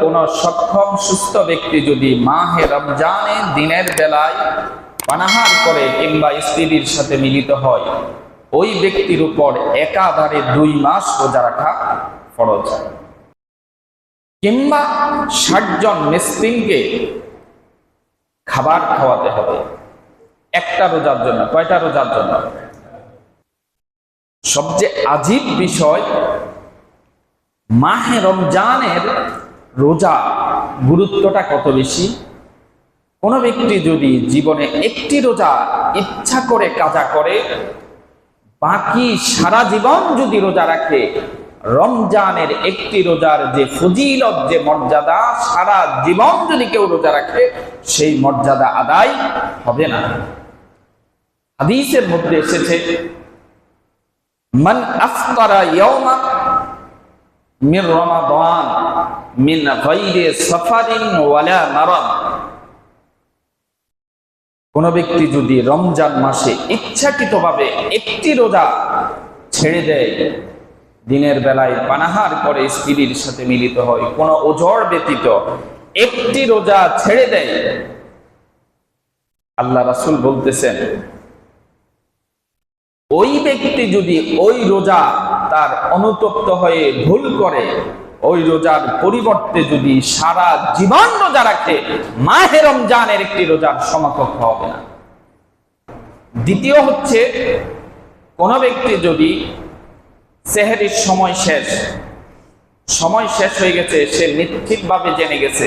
কোন সক্ষম, সুস্থ ব্যক্তি যদি মাহে রমজানে দিনের বেলায় পানাহার করে কিংবা স্ত্রীর সাথে মিলিত হয়, ওই ব্যক্তির উপর একাধারে দুই মাস রোজা রাখা ফরজ। কিংবা ষাট জন মিসকিনকে খাবার খাওয়াতে হবে। একটা রোজার জন্য, কয়টা রোজার জন্য? সবচেয়ে আজীব বিষয়, মাহে রমজানের রোজা গুরুত্বটা কত বেশি? কোনো ব্যক্তি যদি জীবনে একটি রোজা ইচ্ছা করে কাজা করে, বাকি সারা জীবন যদি রোজা রাখে, রমজানের একটি রোজার যে ফজিলত, যে মর্যাদা, সারা জীবন যদি কেউ রোজা রাখে, সেই মর্যাদা আদায় হবে না। হাদিসের মধ্যে এসেছে, মান আফতারা ইয়াওমা মিন রমাদান। মিন গায়রি সাফারিন ওয়ালা মারাদ। কোন ব্যক্তি যদি রমজান মাসে ইচ্ছাকৃতভাবে একটি রোজা ছেড়ে দেয়, দিনের বেলায় পানাহার করে স্ত্রীর সাথে মিলিত হয়, কোন ওজর ব্যতীত একটি রোজা ছেড়ে দেয়, আল্লাহ রাসুল বলতেছেন, ওই ব্যক্তি যদি ওই রোজা তার অনুতপ্ত হয়ে ভুল করে ওই রোজার পরিবর্তে যদি সারা জীবন রোজা রাখে, মাহে রমজানের একটি রোজার সমকক্ষ হবে না। দ্বিতীয় হচ্ছে, কোন ব্যক্তি যদি সেহেরির সময় শেষ সময় শেষ হয়ে গেছে, সে নিশ্চিতভাবে জেনে গেছে,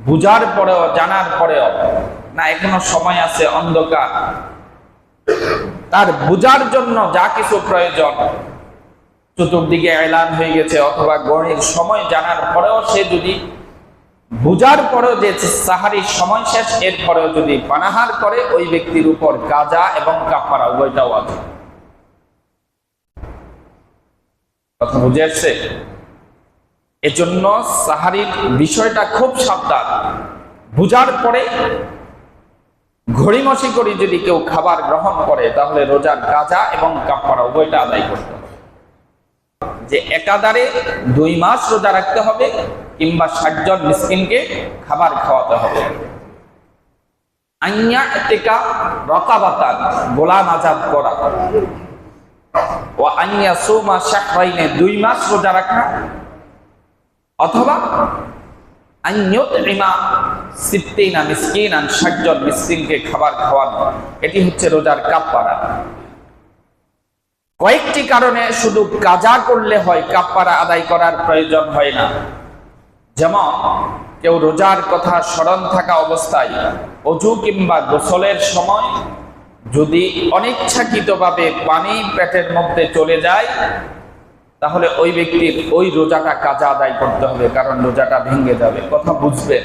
বুঝার পরেও, জানার পরেও, না, এখনও সময় আছে, অন্ধকার, তার বুঝার জন্য যা কিছু প্রয়োজন চতুর্দিকে এলান হয়ে গেছে অথবা গণের সময় জানার পরেও সে যদি বুঝার পরেও যে সাহারির সময় শেষ, এর পরেও যদি পানাহার করে, ওই ব্যক্তির উপর গাজা এবং কাপারা উভয়টাও আছে। কথা বুঝে আসছে? এজন্য সাহারির বিষয়টা খুব সাবধান। বুঝার পরে ঘড়িমসি করে যদি কেউ খাবার গ্রহণ করে, তাহলে রোজার গাজা এবং কাপড়া উভয়টা আদায় করতে যে একাধারে দুই মাস রোজা রাখতে হবে কিংবা ষাট জন মিসকিনকে খাবার খাওয়াতে হবে। করা। ও সৌমা দুই মাস রোজা রাখা। অথবা খাবার খাওয়ানো। এটি হচ্ছে রোজার কাপ্পারা কয়েকটি কারণে শুধু কাজা করলে হয় কাপ্পারা আদায় করার প্রয়োজন হয় না। যেমন, কেউ রোজার কথা স্মরণ থাকা অবস্থায় অজু কিংবা গোসলের সময় যদি অনিচ্ছাকৃতভাবে পানি পেটের মধ্যে চলে যায়, তাহলে ওই ব্যক্তির ওই রোজাটা কাজা আদায় করতে হবে, কারণ রোজাটা ভেঙে যাবে। কথা বুঝবেন?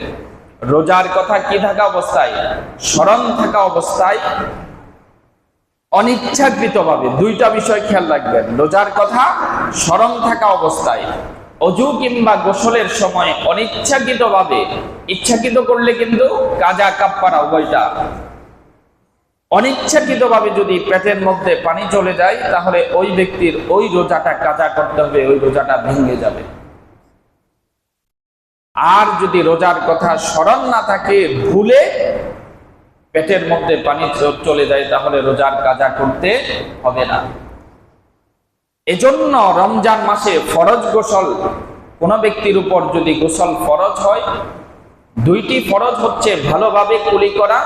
রোজার কথা কি থাকা অবস্থায়? স্মরণ থাকা অবস্থায় অনিচ্ছাকৃতভাবে দুইটা বিষয় খেয়াল রাখবেন। রোজার কথা স্মরণ থাকা অবস্থায়। অজু কিংবা গোসলের সময় অনিচ্ছাকৃতভাবে, ইচ্ছাকৃত করলে কিন্তু কাজা কাপ্পারা উভয়টা। অনিচ্ছাকৃতভাবে যদি পেটের মধ্যে পানি চলে যায়, তাহলে ওই ব্যক্তির ওই রোজাটা কাজা করতে হবে, ওই রোজাটা ভেঙে যাবে। আর যদি রোজার কথা স্মরণ না থাকে, ভুলে পেটের মধ্যে পানি চলে যায়, তাহলে রোজার কাজা করতে হবে না। এজন্য রমজান মাসে ফরজ গোসল, কোন ব্যক্তির উপর যদি গোসল ফরজ হয় দুইটি ফরজ হচ্ছে ভালোভাবে কুলি করা,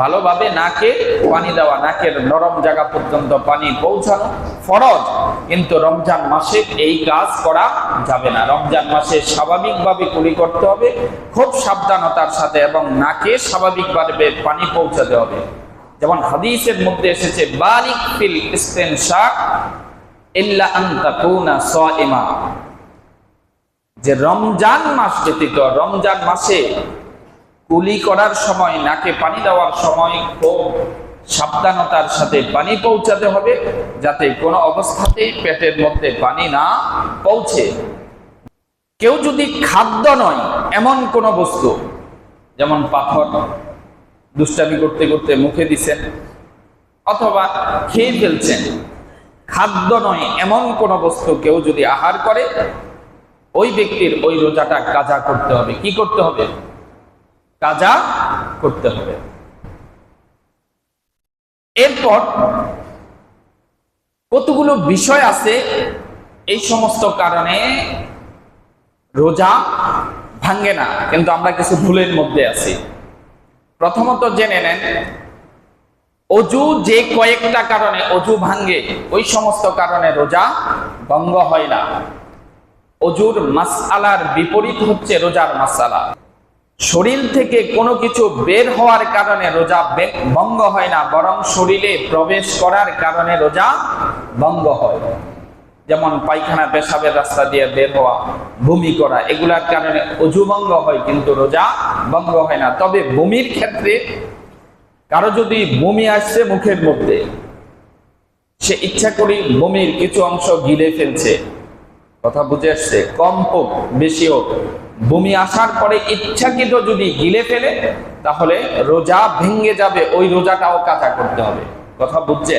ভালোভাবে নাকে পানি দেওয়া, নাকের নরম জায়গা পর্যন্ত পানি পৌঁছানো ফরজ, কিন্তু রমজান মাসে এই কাজ করা যাবে না। রমজান মাসে স্বাভাবিকভাবে কুলি করতে হবে, খুব সাবধানতার সাথে এবং নাকে স্বাভাবিকভাবে পানি পৌঁছাতে হবে। যেমন হাদিসের মধ্যে এসেছে, বালিক ফিল ইস্তেনশাক ইল্লা আন তাকুনা সাইমা। যে রমজান মাস ব্যতীত, রমজান মাসে কুলি করার সময়, নাকে পানি দেওয়ার সময় খুব সাবধানতার সাথে পানি পৌঁছাতে হবে, যাতে কোনো অবস্থাতেই পেটের মধ্যে পানি না পৌঁছে। কেউ যদি খাদ্য নয়, এমন কোনো বস্তু, যেমন পাথর, দুষ্টামি করতে করতে মুখে দিছেন, অথবা খেয়ে ফেলছেন, খাদ্য নয়, এমন কোনো বস্তু কেউ যদি আহার করে ওই ব্যক্তির ওই রোজাটা কাজা করতে হবে। কি করতে হবে? কাজা করতে হবে। এরপর কতগুলো বিষয় আছে এই সমস্ত কারণে রোজা ভাঙ্গে না, কিন্তু আমরা কিছু ভুলের মধ্যে আছি। প্রথমত জেনে নেন, অজু যে কয়েকটা কারণে, অজু ভাঙ্গে ওই সমস্ত কারণে রোজা ভঙ্গ হয় না। অজুর মাসআলার বিপরীত হচ্ছে রোজার মাসালা শরীর থেকে কোনো কিছু বের হওয়ার কারণে রোজা ভঙ্গ হয় না, বরং শরীরে প্রবেশ করার কারণে রোজা ভঙ্গ হয়। যেমন পায়খানা, পেশাবের রাস্তা দিয়ে বের হওয়া, বমি করা, এগুলার কারণে অজু ভঙ্গ হয়, কিন্তু রোজা ভঙ্গ হয় না। তবে বমির ক্ষেত্রে কারও যদি বমি আসছে মুখের মধ্যে, সে ইচ্ছা করি বমির কিছু অংশ গিলে ফেলছে। কথা বুঝে আসছে কম হোক, বেশি হোক। বমি আসার পরে ইচ্ছাকৃত যদি গিলে ফেলে, তাহলে রোজা ভেঙে যাবে, ওই রোজাটাও কাজা করতে হবে। কথা বুঝছে?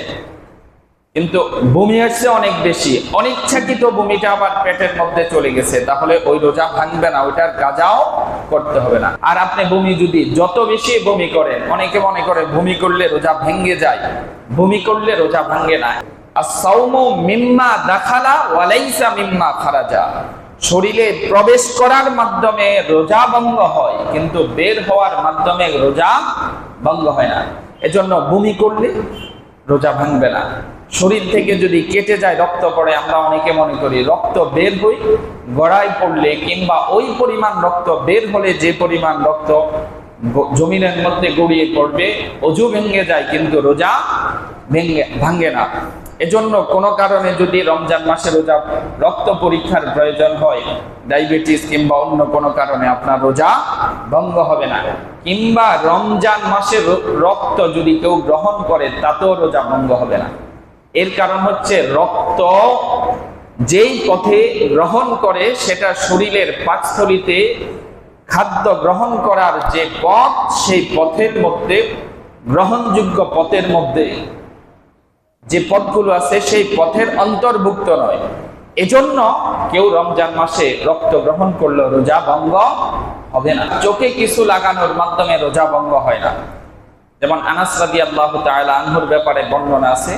কিন্তু বমি আসছে অনেক বেশি। অনিচ্ছাকৃত বমিটা আবার পেটের মধ্যে চলে গেছে, তাহলে ওই রোজা ভাঙবে না, ওইটার কাজাও করতে হবে না। আর আপনি বমি যদি যত বেশি বমি করেন, অনেকে মনে করে বমি করলে রোজা ভেঙে যায়, বমি করলে রোজা ভাঙে না। দাখালা ওয়ালাইসা মিম্মা খারাজা। শরীরে প্রবেশ করার মাধ্যমে রোজা ভঙ্গ হয়, কিন্তু বের হওয়ার মাধ্যমে রোজা ভঙ্গ হয় না। এজন্য বমি করলে রোজা ভাঙবে না। শরীর থেকে যদি কেটে যায় রক্ত পড়ে, আমরা অনেকে মনে করি রক্ত বের হই গড়াই পড়লে কিংবা ওই পরিমাণ রক্ত বের হলে যে পরিমাণ রক্ত জমিনের মধ্যে গড়িয়ে পড়বে, অজু ভেঙে যায়, কিন্তু রোজা ভেঙে ভাঙে না। এজন্য কোনো কারণে যদি রমজান মাসে রোজা, রক্ত পরীক্ষার প্রয়োজন হয়, ডায়াবেটিস কিংবা অন্য কোনো কারণে আপনার রোজা ভঙ্গ হবে না। কিংবা রমজান মাসে রক্ত যদি কেউ গ্রহণ করে, তাতেও রোজা ভঙ্গ হবে না। এর কারণ হচ্ছে রক্ত যেই পথে গ্রহণ করে, সেটা শরীরের পাকস্থলিতে খাদ্য গ্রহণ করার যে পথ, সেই পথের মধ্যে, গ্রহণযোগ্য পথের মধ্যে যে পথগুলো আছে সেই পথের অন্তর্ভুক্ত নয়। এজন্য কেউ রমজান মাসে রক্ত গ্রহণ করলে রোজা ভঙ্গ হবে না। চোখে কিছু লাগানোর মাধ্যমে রোজা ভঙ্গ হয় না। যেমন আনাস রাদিয়াল্লাহু তাআলা আনহুর ব্যাপারে বর্ণনা আছে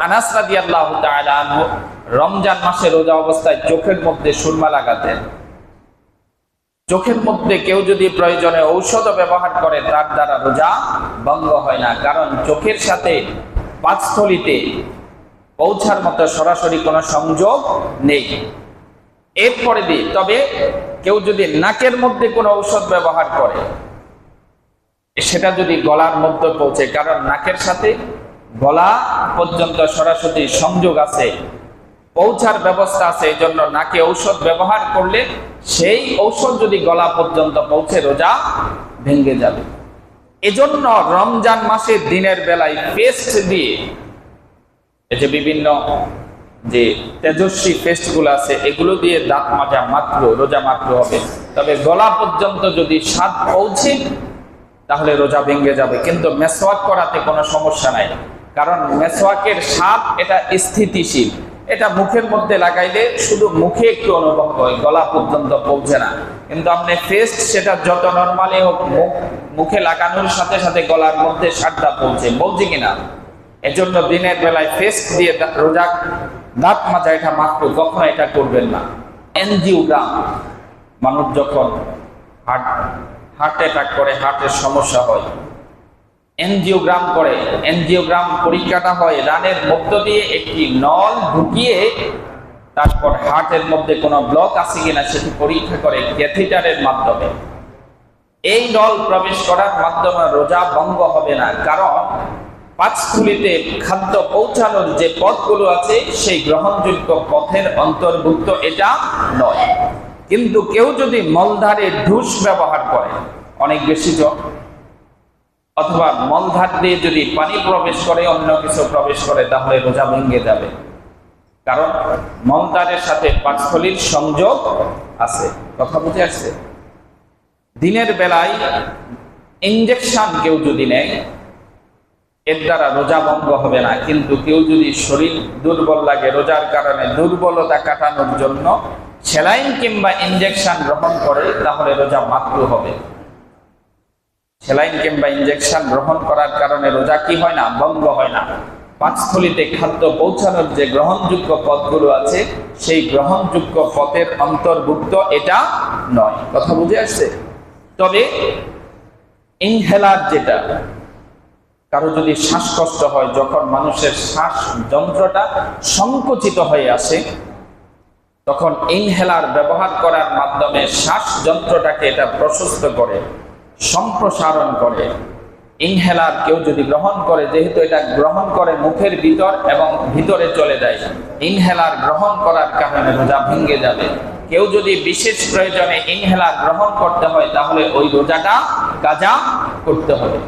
আনাস রমজান মাসে রোজা অবস্থায় চোখের মধ্যে সুরমা লাগাতেন। চোখের মধ্যে কেউ যদি প্রয়োজনে ঔষধ ব্যবহার করে, তার দ্বারা রোজা ভঙ্গ হয় না। কারণ চোখের সাথে পাঁচস্থলিতে পৌঁছার মতো সরাসরি কোনো সংযোগ নেই। এরপরে দিই তবে কেউ যদি নাকের মধ্যে কোনো ঔষধ ব্যবহার করে, সেটা যদি গলার মধ্যে পৌঁছে, কারণ নাকের সাথে গলা পর্যন্ত সরাসরি সংযোগ আছে পৌঁছার ব্যবস্থা আছে, এই জন্য নাকে ঔষধ ব্যবহার করলে সেই ঔষধ যদি গলা পর্যন্ত পৌঁছে, রোজা ভেঙে যাবে। এজন্য রমজান মাসের দিনের বেলায় পেস্ট দিয়ে, এই যে বিভিন্ন যে তেজস্বী পেস্টগুলো আছে, এগুলো দিয়ে দাঁত মাজা মাত্র, রোজা মাত্র হবে। তবে গলা পর্যন্ত যদি স্বাদ পৌঁছে, তাহলে রোজা ভেঙে যাবে। কিন্তু মেসওয়াক করাতে কোনো সমস্যা নাই। কারণ মেসওয়াকের স্বাদ এটা স্থিতিশীল। এটা মুখের মধ্যে লাগাইলে শুধু মুখে একটু অনুভব হয়, গলা পর্যন্ত পৌঁছে না। কিন্তু আপনি ফেস্ট সেটা যত নর্মালি হোক, মুখ লাগানোর সাথে সাথে গলার মধ্যে স্বাদটা পৌঁছে। বলছি কিনা? এজন্য দিনের বেলায় ফেস্ট দিয়ে রোজা দাঁত মাজা এটা মাত্র কখনো এটা করবেন না। এনজিওগ্রাম মানুষ যখন হার্ট হার্ট অ্যাটাক করে হার্টের সমস্যা হয় এনজিওগ্রাম করে। এনজিওগ্রাম পরীক্ষাটা হয় রানের মধ্য দিয়ে একটি নল ঢুকিয়ে তারপর হার্টের মধ্যে কোনো ব্লক আছে কিনা সেটি পরীক্ষা করে ক্যাথিটারের মাধ্যমে। এই নল প্রবেশ করার মাধ্যমে রোজা ভঙ্গ হবে না, কারণ পাঁচথুলিতে খাদ্য পৌঁছানোর যে পথগুলো আছে, সেই গ্রহণযোগ্য পথের অন্তর্ভুক্ত এটা নয়। কিন্তু কেউ যদি মলধারে ঢুস ব্যবহার করে, অনেক বেশি জ্বর। অথবা মলধার দিয়ে যদি পানি প্রবেশ করে, অন্য কিছু প্রবেশ করে, তাহলে রোজা ভেঙে যাবে। কারণ মলদারের সাথে পাঁচথলির সংযোগ আছে। কথা বুঝে আসছে? দিনের বেলায় ইঞ্জেকশন কেউ যদি নেয়, এর দ্বারা রোজা ভঙ্গ হবে না। কিন্তু কেউ যদি শরীর দুর্বল লাগে, রোজার কারণে দুর্বলতা কাটানোর জন্য সেলাইন কিংবা ইনজেকশন গ্রহণ করে, তাহলে রোজা মাত্র হবে। সেলাইন কিংবা ইনজেকশন গ্রহণ করার কারণে রোজা কি হয় না? ভঙ্গ হয় না। পাঁচথলিতে খাদ্য পৌঁছানোর যে গ্রহণযোগ্য পথগুলো আছে, সেই গ্রহণযোগ্য পথের অন্তর্ভুক্ত এটা নয়। কথা বুঝে আসছে? তবে ইনহেলার যেটা, কারও যদি শ্বাসকষ্ট হয়, যখন মানুষের শ্বাস যন্ত্রটা সংকুচিত হয়ে আসে, তখন ইনহেলার ব্যবহার করার মাধ্যমে শ্বাস যন্ত্রটাকে এটা প্রশস্ত করে। সম্প্রসারণ করে। ইনহেলার কেউ যদি গ্রহণ করে, যেহেতু এটা গ্রহণ করে মুখের ভিতর এবং ভিতরে চলে যায় ইনহেলার গ্রহণ করার কারণে রোজা ভেঙে যাবে। কেউ যদি বিশেষ প্রয়োজনে ইনহেলার গ্রহণ করতে হয়, তাহলে ওই রোজাটা কাজা করতে হবে।